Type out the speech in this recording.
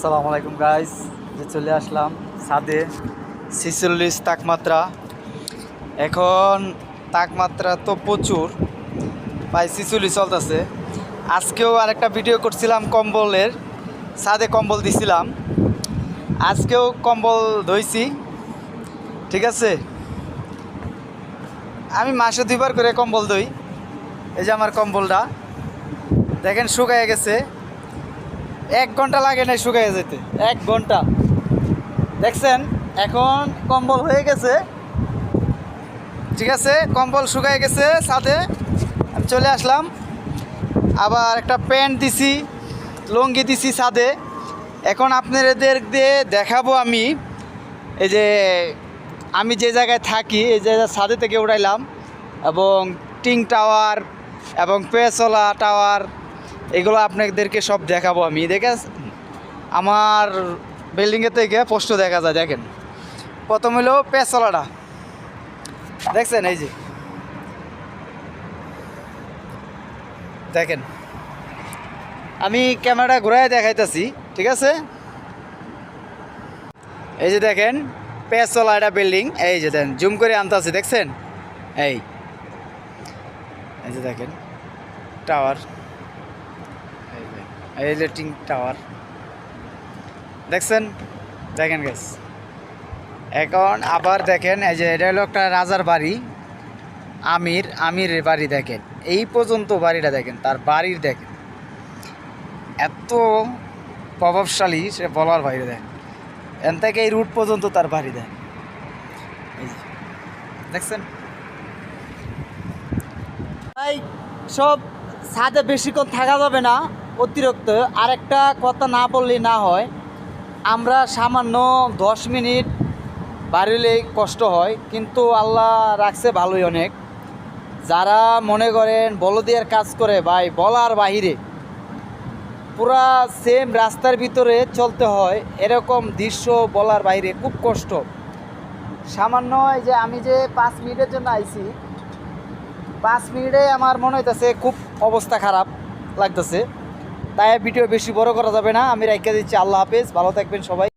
আসসালামু আলাইকুম গাইস যে চলে আসলাম ছাদে। ছিচল্লিশ তাপমাত্রা এখন তাপমাত্রা তো প্রচুর। প্রায় ছিচল্লিশ চলতেছে। আজকেও আরেকটা ভিডিও করছিলাম কম্বলের। ছাদে কম্বল দিছিলাম। আজকেও কম্বল ধুইছি। ঠিক আছে? আমি মাসে দুইবার করে কম্বল ধুই। এই যে আমার কম্বলটা। দেখেন শুকায় গেছে। এক ঘণ্টা লাগে না শুকায় যেতে। এক ঘণ্টা। দেখছেন, এখন কম্বল হয়ে গেছে। ঠিক আছে, কম্বল শুকায় গেছে সাথে আমি চলে আসলাম। আবার একটা প্যান্ট দিছি, লুঙ্গি দিছি সাদে এখন আপনাদের দিয়ে দেখাবো আমি। এই যে, আমি যে জায়গায় থাকি, এই জায়গায় ছাদে থেকে উড়াইলাম। এবং টিং টাওয়ার এবং পেসলা টাওয়ার এগুলো আপনাদেরকে সব দেখাবো আমি দেখে আমার বিল্ডিংয়ের থেকে পোস্ট দেখা যায়, দেখেন? প্রথম হলো পেসলাটা দেখছেন এই যে? দেখেন? আমি ক্যামেরা ঘুরাই দেখাইতেছি, ঠিক আছে? এই যে দেখেন, পেঁচলা এটা বিল্ডিং এই যে দেখেন জুম করে আনতেছি, দেখছেন? এই। এই যে দেখেন টাওয়ার এই টাওয়ার। দেখছেন? দেখেন গেছ এখন আবার দেখেন, এই যে এটা হলো একটা রাজার বাড়ি। আমির আমির বাড়ি দেখেন। এই পর্যন্ত বাড়িটা দেখেন, তার বাড়ির দেখেন। এত প্রভাবশালী সে বলার বাইরে দেখেন। এন থেকে এই রুট পর্যন্ত তার বাড়ি দেখেন। দেখছেন? সব ছাদে বেশিক্ষণ থাকা যাবে না, অতিরিক্ত। আরেকটা কথা না বললে না হয়, আমরা সামান্য দশ মিনিট বাড়িলেই কষ্ট হয়, কিন্তু আল্লাহ রাখছে ভালোই অনেক। যারা মনে করেন বলদিয়ার কাজ করে, ভাই, বলার বাহিরে। পুরা সেম রাস্তার ভিতরে চলতে হয়, এরকম দৃশ্য বলার বাইরে খুব কষ্ট। সামান্য যে আমি যে পাঁচ মিনিটের জন্য আইছি পাঁচ মিনিটে আমার মনে হইতেছে খুব অবস্থা খারাপ লাগতেছে। তাই ভিডিও বেশি বড় করা যাবে না। আমি রাখা দিচ্ছি। আল্লাহ হাফেজ। ভালো থাকবেন সবাই।